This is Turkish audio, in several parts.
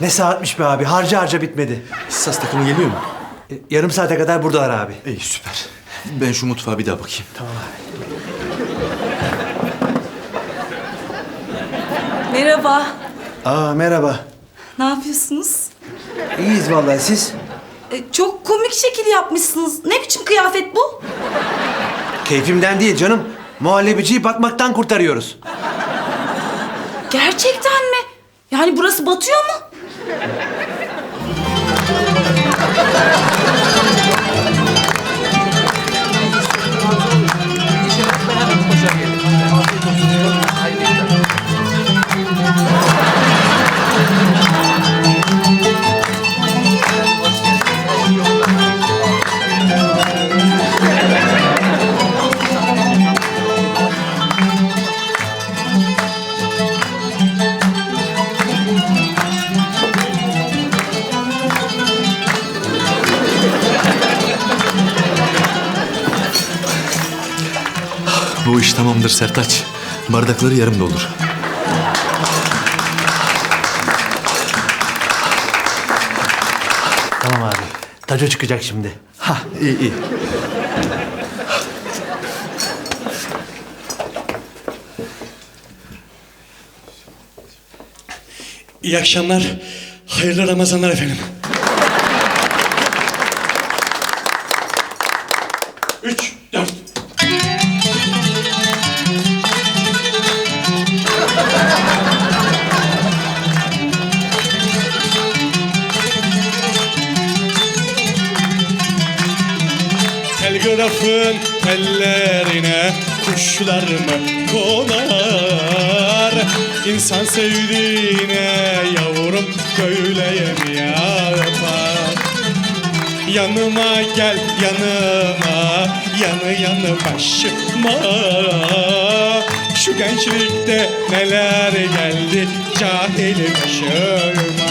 Ne saatmiş be abi. Harca harca bitmedi. Sas takımı geliyor mu? E, yarım saate kadar buradalar abi. İyi süper. Ben şu mutfağa bir daha bakayım. Tamam abi. Merhaba. Aa merhaba. Ne yapıyorsunuz? İyiyiz vallahi siz. E, çok komik şekil yapmışsınız. Ne biçim kıyafet bu? Keyfimden değil canım. Muhallebiciyi batmaktan kurtarıyoruz. Gerçekten mi? Yani burası batıyor mu? Yeah. Bu iş tamamdır Sertaç. Bardakları yarım doldur. Tamam abi. Taco çıkacak şimdi. Ha iyi iyi. İyi akşamlar. Hayırlı Ramazanlar efendim. Üç, dört. Telgrafın tellerine kuşlar mı konar? İnsan sevdiğine yavrum böyle mi yapar? Yanıma gel yanıma yanı yanı başıma. Şu gençlikte neler geldi cahil başıma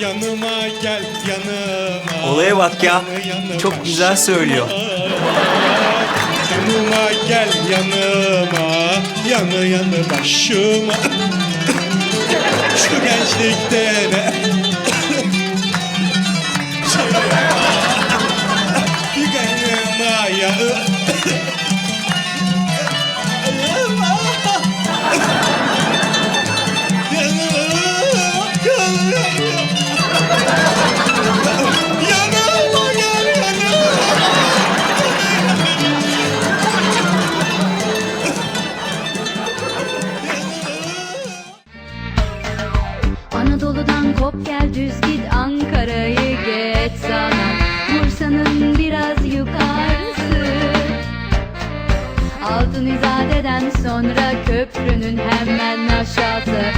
Yanıma gel yanıma Olaya bak ya. Çok güzel söylüyor. Yanıma gel yanıma Yanı yanı başıma Şu gençlikte ne Anadolu'dan kop gel düz git Ankara'yı geç sana. Bursa'nın biraz yukarısı. Altın İzade'den sonra köprünün hemen aşağısı